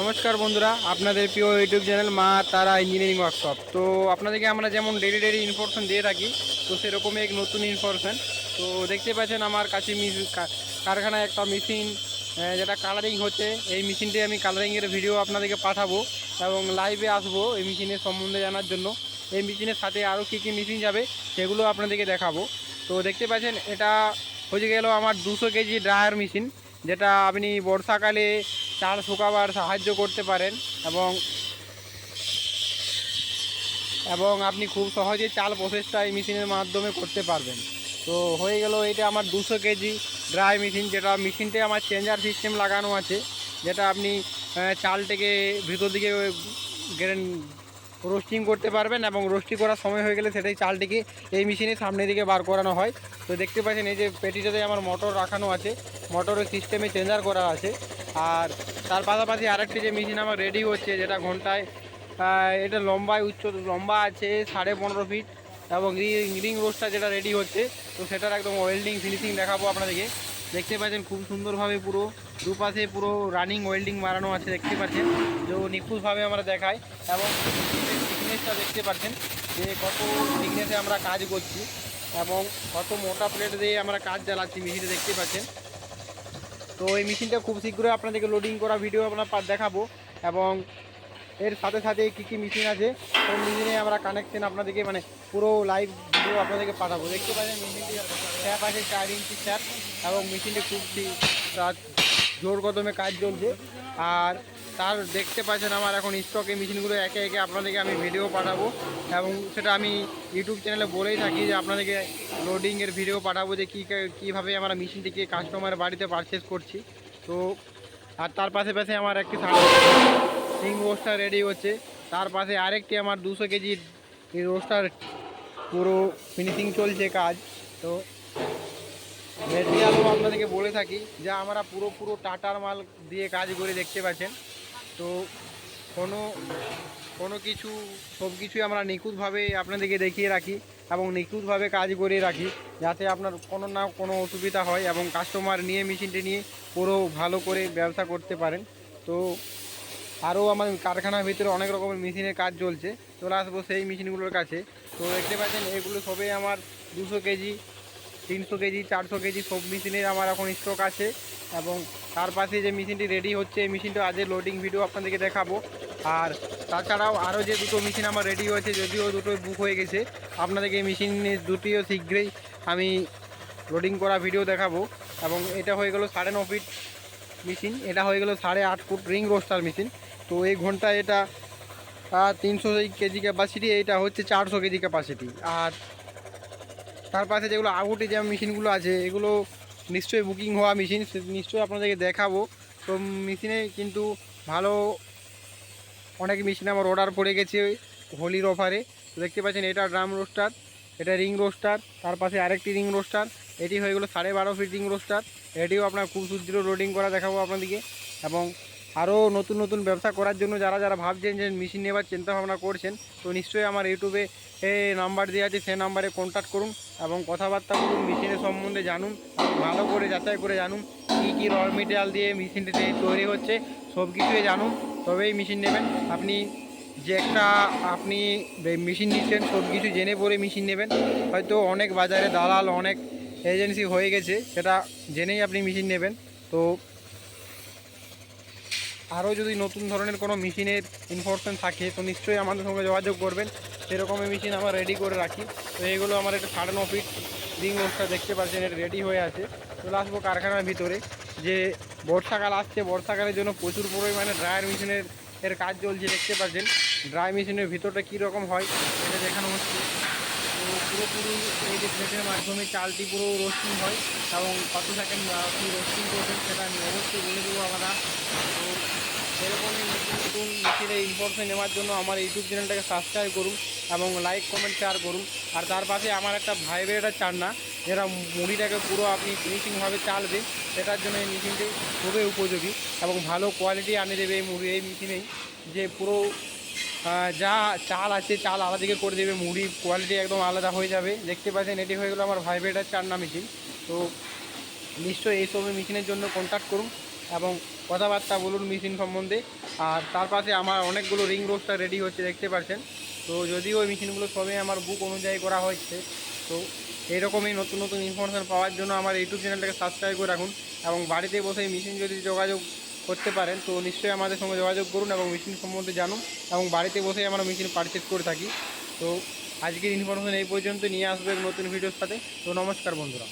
নমস্কার বন্ধুরা, আপনাদের প্রিয় ইউটিউব চ্যানেল মা তারা ইঞ্জিনিয়ারিং ওয়ার্কশপ তো আপনাদেরকে আমরা যেমন ডেলি ডেলি ইনফরমেশন দিয়ে থাকি, তো সেরকমই এক নতুন ইনফরমেশন তো দেখতে পাচ্ছেন আমার কাছে কারখানায় একটা মেশিন যেটা কালারিং হচ্ছে। এই মেশিনটি আমি কালারিংয়ের ভিডিও আপনাদেরকে পাঠাবো এবং লাইভে আসব এই মেশিনের সম্বন্ধে জানার জন্য। এই মেশিনের সাথে আরও কী কী মেশিন যাবে, সেগুলো আপনাদেরকে দেখাবো। তো দেখতে পাচ্ছেন, এটা হয়ে গেল আমার দুশো কেজি ড্রায়ার মেশিন যেটা আপনি বর্ষাকালে চাল শুকাবার সাহায্য করতে পারেন এবং এবং আপনি খুব সহজে চাল প্রসেসটা এই মেশিনের মাধ্যমে করতে পারবেন। তো হয়ে গেল এটা আমার দুশো কেজি ড্রাই মেশিন, যেটা মেশিনতে আমার চেঞ্জার সিস্টেম লাগানো আছে, যেটা আপনি চালটাকে ভিতর দিকে রোস্টিং করতে পারবেন এবং রোস্টিং করার সময় হয়ে গেলে সেটাই চালটিকে এই মেশিনের সামনের দিকে বার করানো হয়। তো দেখতে পাচ্ছেন এই যে পেটিটাতে আমার মোটর রাখানো আছে, মোটরের সিস্টেমে চেঞ্জার করা আছে। আর তার পাশাপাশি আরেকটি যে মেশিন আমার রেডি হচ্ছে যেটা ঘন্টায় এটা লম্বায় উচ্চ, লম্বা আছে সাড়ে পনেরো ফিট এবং রিং রিং রোডটা যেটা রেডি হচ্ছে, তো সেটার একদম ওয়েল্ডিং ফিনিশিং দেখাবো আপনাদেরকে। দেখতে পাচ্ছেন খুব সুন্দরভাবে পুরো, দুপাশে পুরো রানিং ওয়েল্ডিং মারানো আছে, দেখতে পাচ্ছেন? যে নিখুঁতভাবে আমরা দেখাই এবং থিকনেসটা দেখতে পাচ্ছেন যে কত থিকনেসে আমরা কাজ করছি এবং কত মোটা প্লেট দিয়ে আমরা কাজ চালাচ্ছি মেশিনে দেখতে পাচ্ছেন। তো এই মেশিনটা খুব শীঘ্রই আপনাদেরকে লোডিং করা ভিডিও আপনার দেখাবো এবং এর সাথে সাথে কী কী মেশিন আছে কোন মেশিনে আমরা কানেকশন আপনাদেরকে মানে পুরো লাইভ ভিডিও আপনাদেরকে পাঠাবো। দেখতে পাচ্ছেন মেশিনটি স্যাপ আছে চার ইঞ্চি স্যাপ এবং মেশিনটি খুব জোর কদমে কাজ চলছে। আর তার দেখতে পাচ্ছেন আমার এখন স্টকে মেশিনগুলো একে একে আপনাদেরকে আমি ভিডিও পাঠাবো এবং সেটা আমি ইউটিউব চ্যানেলে বলেই থাকি যে আপনাদেরকে লোডিংয়ের ভিডিও পাঠাবো যে কী কীভাবে আমরা মেশিনটিকে কাস্টমার বাড়িতে পারচেস করছি। তো, আর তার পাশে পাশে আমার একটি সিং রোস্টার রেডি হচ্ছে। তার পাশে আরেকটি আমার দুশো কেজি রোস্টার পুরো ফিনিশিং চলছে কাজ। তো মেটেরিয়ালও আপনাদেরকে বলে থাকি, যে আমরা পুরো পুরো টাটার মাল দিয়ে কাজ করে দেখতে পাচ্ছেন। তো, কোনো কোনো কিছু, সব কিছুই আমরা নিখুঁতভাবে আপনাদেরকে দেখিয়ে রাখি এবং নিখুঁতভাবে কাজ করে রাখি যাতে আপনার কোনো না কোনো অসুবিধা হয় এবং কাস্টমার নিয়ে মেশিনটি নিয়ে পুরো ভালো করে ব্যবসা করতে পারেন। তো আরও আমার কারখানার ভিতরে অনেক রকমের মেশিনের কাজ চলছে। চলে আসব সেই মেশিনগুলোর কাছে। তো দেখতে পাচ্ছেন, এগুলো সবই আমার দুশো কেজি, তিনশো কেজি, চারশো কেজি সব মেশিনের আমার এখন স্টক আছে। এবং তার পাশে যে মেশিনটি রেডি হচ্ছে, এই মেশিনটা আজকে লোডিং ভিডিও আপনাদেরকে দেখাবো। আর তাছাড়াও আরও যে দুটো মেশিন আমার রেডি হয়েছে, যদিও দুটো বুক হয়ে গেছে, আপনাদেরকে এই মেশিন দুটিও শীঘ্রই আমি লোডিং করা ভিডিও দেখাবো। এবং এটা হয়ে গেল সাড়ে ন ফিট মেশিন এটা হয়ে গেল সাড়ে আট ফুট রিং রোস্টার মেশিন তো এই ঘণ্টা এটা তিনশো কেজি ক্যাপাসিটি এইটা হচ্ছে চারশো কেজি ক্যাপাসিটি আর তার পাশে যেগুলো আগুটি যে মেশিনগুলো আছে, এগুলো নিশ্চয়ই বুকিং হওয়া মেশিন নিশ্চয়ই আপনাদেরকে দেখাবো। তো মেশিনে কিন্তু ভালো অনেক মেশিন আমার অর্ডার পড়ে গেছে হোলির অফারে তো দেখতে পাচ্ছেন, এটা ড্রাম রোস্টার এটা রিং রোস্টার তার পাশে আরেকটি রিং রোস্টার এটি হয়ে গেলো সাড়ে বারো ফিট রিং রোস্টার এটিও আপনার খুব সুদৃঢ় লোডিং করা দেখাবো আপনাদেরকে। এবং আরও নতুন নতুন ব্যবসা করার জন্য যারা যারা ভাবছেন যে মেশিন নেবার চিন্তা ভাবনা করছেন, তো নিশ্চয়ই আমার ইউটিউবে নাম্বার দেওয়া আছে, সেই নাম্বারে কন্ট্যাক্ট করুন এবং কথাবার্তা বলুন মেশিনের সম্বন্ধে জানুন, ভালো করে যাচাই করে জানুন, কী কী র মেটেরিয়াল দিয়ে মেশিনটি তৈরি হচ্ছে সব কিছুই জানুন। তবেই মেশিন নেবেন। আপনি যে একটা, আপনি মেশিন নিচ্ছেন সব কিছু জেনে পরে মেশিন নেবেন। হয়তো অনেক বাজারে দালাল, অনেক এজেন্সি হয়ে গেছে, সেটা জেনেই আপনি মেশিন নেবেন। তো আরও যদি নতুন ধরনের কোনো মেশিনের ইনফরমেশন থাকে, তো নিশ্চয়ই আমাদের সঙ্গে যোগাযোগ করবেন। সেরকমই মেশিন আমরা রেডি করে রাখি। তো এগুলো আমার একটা সাড়ে ন ফিট রিং দেখতে পাচ্ছেন, এটা রেডি হয়ে আছে। চলে আসব কারখানার ভিতরে, যে বর্ষাকাল আসছে, বর্ষাকালের জন্য প্রচুর পরিমাণে ড্রায়ার মেশিনের এর কাজ চলছে, দেখতে পাচ্ছেন। ড্রাই মেশিনের ভিতরটা কীরকম হয় এটা দেখানো হচ্ছে। তো পুরোপুরি এই যে প্লেটের মাধ্যমে চালটি পুরো রোস্টিং হয়, এবং কত সেকেন্ড আপনি রোস্টিং করবেন সেটা আমি অবশ্যই বলে দেবো আমরা তো সেরকমই নতুন নতুন মেশিনের ইনফরমেশন নেওয়ার জন্য আমার ইউটিউব চ্যানেলটাকে সাবস্ক্রাইব করুন, এবং লাইক কমেন্ট শেয়ার করুন। আর তার পাশে আমার একটা ভাইব্রেটার চান্না যেটা মুড়িটাকে পুরো আপনি ফিনিশিংভাবে চালবে, সেটার জন্য এই মেশিনটি খুবই উপযোগী এবং ভালো কোয়ালিটি আনে দেবে এই মুড়ি, এই মেশিনেই যে পুরো যা চাল আছে, চাল আলাদাকে করে দেবে, মুড়ি কোয়ালিটি একদম আলাদা হয়ে যাবে। দেখতে পাচ্ছেন, এটি হয়ে গেলো আমার ভাইব্রেটার চান্না মেশিন তো নিশ্চয়ই এইসব মেশিনের জন্য কন্ট্যাক্ট করুন এবং কথাবার্তা বলুন মেশিন সম্বন্ধে। আর তার পাশে আমার অনেকগুলো রিং রোস্টার রেডি হচ্ছে, দেখতে পাচ্ছেন। তো যদিও ওই মেশিনগুলো সবই আমার বুক অনুযায়ী করা হচ্ছে, তো এইরকমই নতুন নতুন ইনফরমেশান পাওয়ার জন্য আমার ইউটিউব চ্যানেলটাকে সাবস্ক্রাইব করে রাখুন এবং বাড়িতে বসে মেশিন যদি যোগাযোগ করতে পারেন, তো নিশ্চয়ই আমাদের সঙ্গে যোগাযোগ করুন এবং মেশিন সম্বন্ধে জানুন এবং বাড়িতে বসেই আমরা মেশিন পারচেস করে থাকি। তো আজকের ইনফরমেশন এই পর্যন্ত নিয়ে আসব নতুন ভিডিওর সাথে। তো নমস্কার বন্ধুরা।